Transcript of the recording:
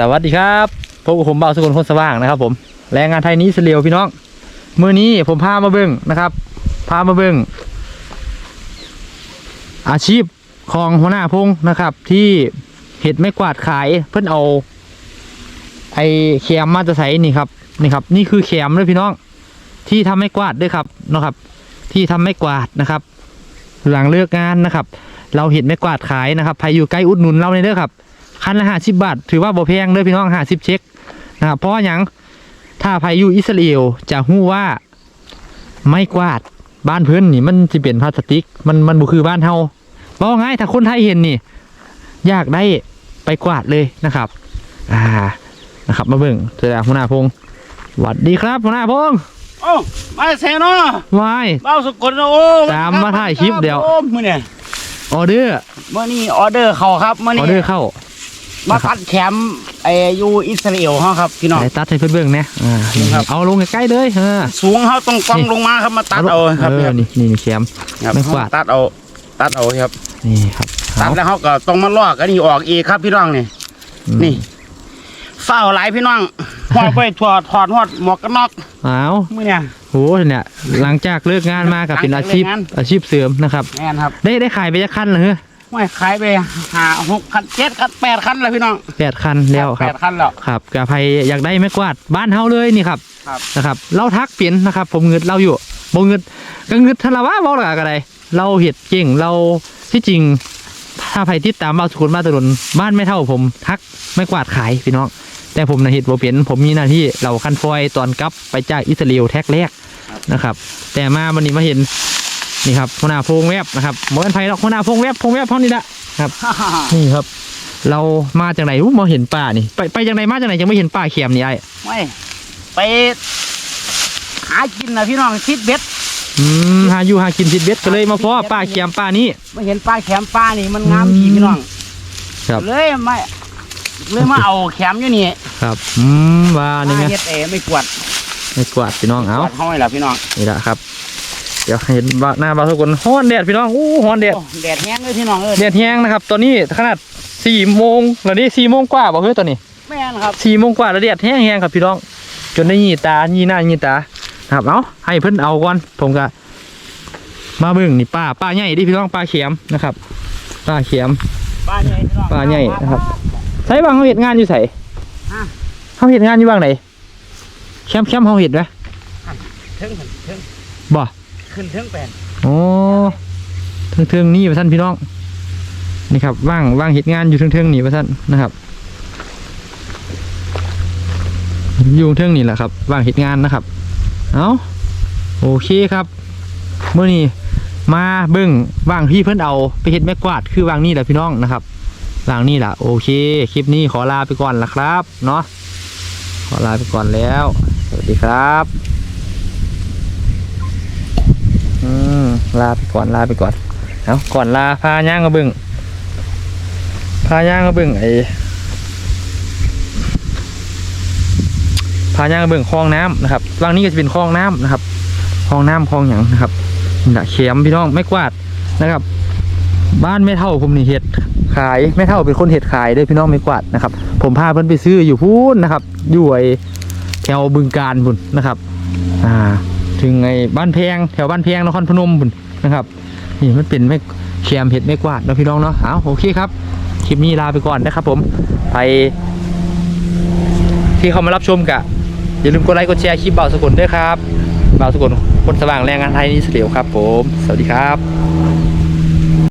สวัสดีครับพบกับผมเบาสกุลคนสว่างนะครับ ผมแรงงานไทยนี้เสลียวพี่น้องมือนี้ผมพามาเบิ้งนะครับ พามาเบิ้งอาชีพของหัวหน้าพงนะครับ ที่เห็ดไม่กวาดขายเพิ่นเอา ไอแคมมาจะใส่นี่ครับนี่ครับ นี่คือแคมเลยพี่น้อง ที่ทำไม่กวาดด้วยครับนะครับ ที่ทำไม่กวาดนะครับ หลังเลิกงานนะครับ เราเห็นไม่กวาดขายนะครับใครอยู่ใกล้อุดหนุนเราในเด้อครับ คันละห้าสิบบาท ถือว่าบ่แพงเลยพี่น้องห้าสิบเช็คนะครับเพราะว่าหยังถ้าใครอยู่อิสราเอลจะหู้ว่าไม่กวาดบ้านเพื่อนนี่มันจะเป็นพลาสติก มันมันบ่คือบ้านเฮาบอกง่ายถ้าคนไทยเห็นนี่อยากได้ไปกวาดเลยนะครับ อ่านะครับมาเบิ่งเจอหัวหน้าพงศ์สวัสดีครับหัวหน้าพงศ์โอ้มาเซนเนาะวายเบ้าสกุลโอ้ตามมาถ่ายคลิปเดี๋ยวโอ้มื้อเนี่ยออเดอร์มื้อนี้ออเดอร์เข้าครับมื้ออนี้อเดอร์เข้า มาตัดแคมป์ไอ้อยู่อิสราเอลเฮาครับพี่น้องไหนตัดให้เพื่อนเบิ่งนะอ่านี่ครับ เอาลงใกล้ๆเลยเออ สูงเฮาต้องกองลงมาครับมาตัดเอาครับเออนี่นี่นี่แคม ครับไม่กวาด ตัดเอาตัดเอาครับ นี่ครับตัดเอาแล้วเฮาก็ต้องมาลอกอันนี้ออกอีกครับพี่น้องนี่ อืมนี่ เฝ้าหลายพี่น้องพอดไปถอดถอดฮอดหมวกกันน็อกเอามื้อเนี่ย โหเนี่ยหลังจากเลิกงานมากับเป็นอาชีพหลังจากเลิกงาน อาชีพเสริมนะครับ แม่นครับ ได้ได้ขายไปจะคันเหรอฮะ ไม่ขายไปหาหกคันเจ็ดคันแปดคันแล้วพี่น้องแปดคันแล้วคแปรับดคันแล้วครับกับใครอยากได้ไม้กวาดบ้านเฮาเลยนี่ครับครับนะครับเราทักเปลี่ยนนะครับ ผมเงิดเราอยู่บ่เงิดก็เงิดทะละวะบอกละกันไดเราเห็ดเก่งเราที่จริงถ้าใครติดตามบ้านสุขุนบ้านตะลุนบ้านไม่เท่าผมทักไม่กวาดขายพี่น้องแต่ผมนะเห็ดบ่เปลี่ยนผมมีหน้าที่เราคันฟอยตอนกลับไปจากอิสราเอลแท็กแรกนะครับ แต่มาวันนี้มาเห็น นี่ครับหัวหน้าโพงแวบนะครับหมอกันไฟหรอกหัวหน้าโพงแวบโพงแวบเท่านี้ละครับ นี่ครับ เรามาจากไหนอู้มาเห็นป่านี่ ไปไปจากไหนมาจากไหนยังไม่เห็นป่าเขียมนี่ไอ้ไม่ไปหากินนะพี่น้องทิศเบ็ดอืมหาอยู่หากินทิดเบ็ดก็เลยมาพ่อป่าเขียมป่านี้ไม่เห็นปลาแขมปลานี่มันงามดีพี่น้องครับเลยไม่เลยมาเอาแขมอยู่นี่ครับอืมว่านี่ไงมาเฮ็ดเอไม่กวดไม่กวาดพี่น้องเอากวดห้อยล่ะพี่น้องนี่แหละครับ เดี๋ยวเห็นว่าหน้าบาทุกคนฮ้อนแดดพี่น้องอู้ฮ้อนแดดโอ้แดดแห้งเลยพี่น้องเอ้ยแดดแห้งนะครับตอนนี้ขนาดสี่โมงแล้วนี่สี่โมงกว่าบอกเฮ้ยตอนนี้แม่นครับสี่โมงกว่าแล้วแดดแห้งแห้งครับพี่น้อง จนได้ยีตายีหน้ายีตานะครับเอาให้เพิ่นเอาก่อนผมก็มาเบิ่งนี่ป้าป้าใหญ่ดิพี่น้องป้าเขียมนะครับป้าเขียมปลาใหญ่พี่น้องปลาใหญ่นะครับใช่บางเขาเห็ดงานอยู่ใส่ฮะเขาเห็ดงานอยู่บางไหนแคมป์แคมป์เขาเห็ดไหมเทิงเทิงบ่ ขึ้นเทิงแปลนโอ้เทิงเทิงๆนี่ประท่านพี่น้อง นี่ครับว่างว่างเห็ดงานอยู่เทิงเทิงๆนี่ประท่านนะครับ อยู่เทิงนี่แหละครับว่างเห็ดงานนะครับ เอาโอเคครับเมื่อนี้มาเบิ้งว่างที่เพิ่อนเอาไปเห็ดแม่กวาดคือว่างนี่แหละพี่น้องนะครับว่างนี่แหละโอเค คลิปนี้ขอลาไปก่อนละครับ เนาะขอลาไปก่อนแล้ว สวัสดีครับอืม ลาไปก่อนลาไปก่อนเอาก่อนลาพาย่างมาเบิ้งพาย่างมาเบิ้งไอ้พาย่างมาเบิ้งคลองน้ำนะครับว่งนี้ก็จะเป็นคลองน้ำนะครับคลองน้ำคลองหยังนะครับนี่แหละเข็มพี่น้องไม่กวาดนะครับ บ้านไม่เท่าผมนี่เห็ดขายไม่เท่าเป็นคนเห็ดขายด้วยพี่น้องไม่กวาดนะครับ ผมพาเพิ่อนไปซื้ออยู่พูนนะครับอยู่ไอ้แถวบึงการพุ่นนะครับ อ่า ถึงไอ้บ้านแพงแถวบ้านแพงนครพนมนะครับนี่มันเป็นไม่แคมเห็ดไม่กวาดเนาะพี่น้องเนาะเอาโอเคครับคลิปนี้ลาไปก่อนนะครับ ผมไปที่เขามารับชมกะอย่าลืมกดไลค์กดแชร์คลิปเบาสกุลด้วยครับเบาสกุลคนสว่างแรงงานไทยนี่เสียวครับ ผม สวัสดีครับ